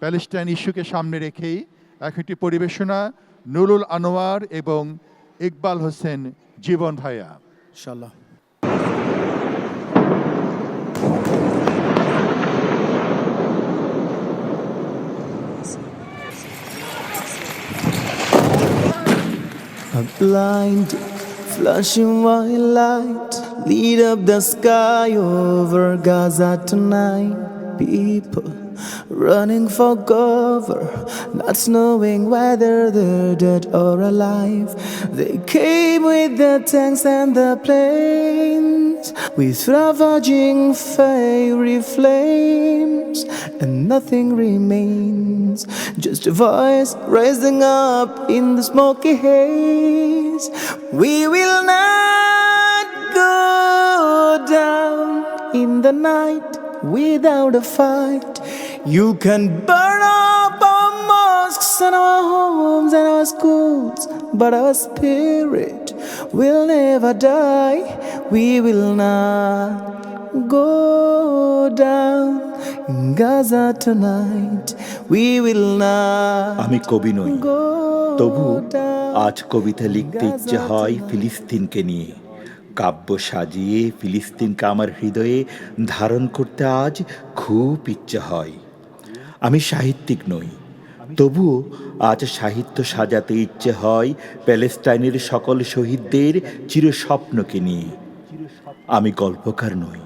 Palestine ইস্যুকে সামনে রেখেই এক একটি পরিবেশনা নুরুল আনোয়ার এবং ইকবাল হোসেন জীবন ভাইয়া। ইনশাল্লাহ A blind, flashing white light. Lead up the sky over Gaza tonight. People running for cover, not knowing whether they're dead or alive. They came with the tanks and the planes, with ravaging fiery flames, and nothing remains. Just a voice rising up in the smoky haze. We will not down in the night without a fight. You can burn up our mosques and our homes and our schools, but our spirit will never die. We will not go down in Gaza tonight. We will not আমি কবি নই go তবু. আজ কবিতা লিখতে ইচ্ছে হয় ফিলিস্তিনকে নিয়ে কাব্য সাজিয়ে ফিলিস্তিনকে আমার হৃদয়ে ধারণ করতে আজ খুব ইচ্ছে হয়। আমি সাহিত্যিক নই, তবুও আজ সাহিত্য সাজাতে ইচ্ছে হয় প্যালেস্টাইনের সকল শহীদদের চিরস্বপ্নকে নিয়ে। আমি গল্পকার নই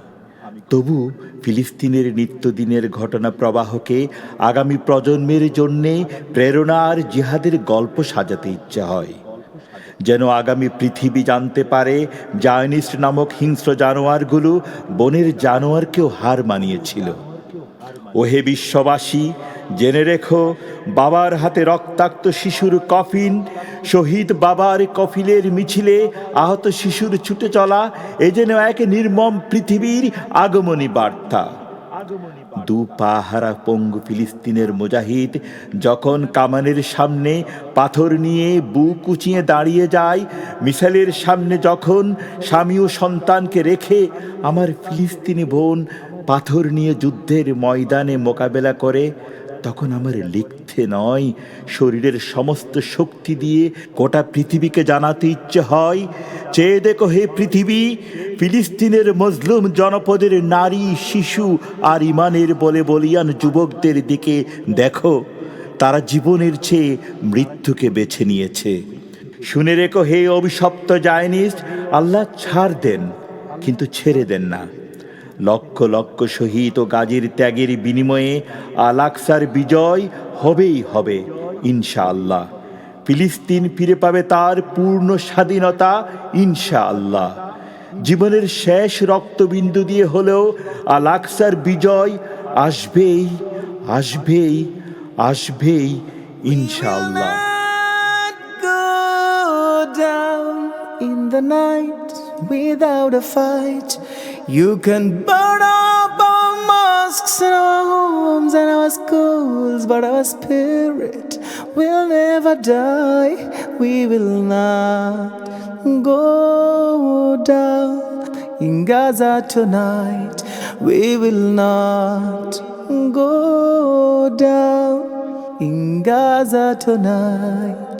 তবু ফিলিস্তিনের নিত্যদিনের ঘটনা প্রবাহকে আগামী প্রজন্মের জন্যে প্রেরণা আর জিহাদের গল্প সাজাতে ইচ্ছা হয়। যেন আগামী পৃথিবী জানতে পারে জায়নিস্ট নামক হিংস্র জানোয়ারগুলো বনের জানোয়ারকেও হার মানিয়েছিল। ওহে বিশ্ববাসী, জেনে রেখো, বাবার হাতে রক্তাক্ত শিশুর কফিন, শহীদ বাবার কফিলের মিছিলে আহত শিশুর ছুটে চলা, এ যেন এক নির্মম পৃথিবীর আগমনী বার্তা। দু পাহারা পঙ্গু ফিলিস্তিনের মুজাহিদ যখন কামানের সামনে পাথর নিয়ে বু কুচিয়ে দাঁড়িয়ে যায়, মিসাইলের সামনে যখন স্বামী ও সন্তানকে রেখে আমার ফিলিস্তিনি বোন পাথর নিয়ে যুদ্ধের ময়দানে মোকাবেলা করে তখন আমার লিখতে নয়, শরীরের সমস্ত শক্তি দিয়ে গোটা পৃথিবীকে জানাতে ইচ্ছে হয় চেয়ে দেখো হে পৃথিবী, ফিলিস্তিনের মজলুম জনপদের নারী, শিশু আর ইমানের বলে বলিয়ান যুবকদের দিকে দেখো, তারা জীবনের চেয়ে মৃত্যুকে বেছে নিয়েছে। শুনে রেখো হে অভিশপ্ত জায়নিস্ট, আল্লাহ ছাড় দেন, কিন্তু ছেড়ে দেন না। লক্ষ লক্ষ শহীদ ও গাজীর ত্যাগের বিনিময়ে আলাক্সার বিজয় হবেই হবে, ইনশাআল্লাহ। ফিলিস্তিন ফিরে পাবে তার পূর্ণ স্বাধীনতা, ইনশাআল্লাহ। জীবনের শেষ রক্তবিন্দু দিয়ে হলেও আলাক্সার বিজয় আসবেই আসবেই আসবেই, ইনশাআল্লাহ। In the night without a fight. You can burn up our mosques and our homes and our schools, but our spirit will never die. We will not go down in Gaza tonight. We will not go down in Gaza tonight.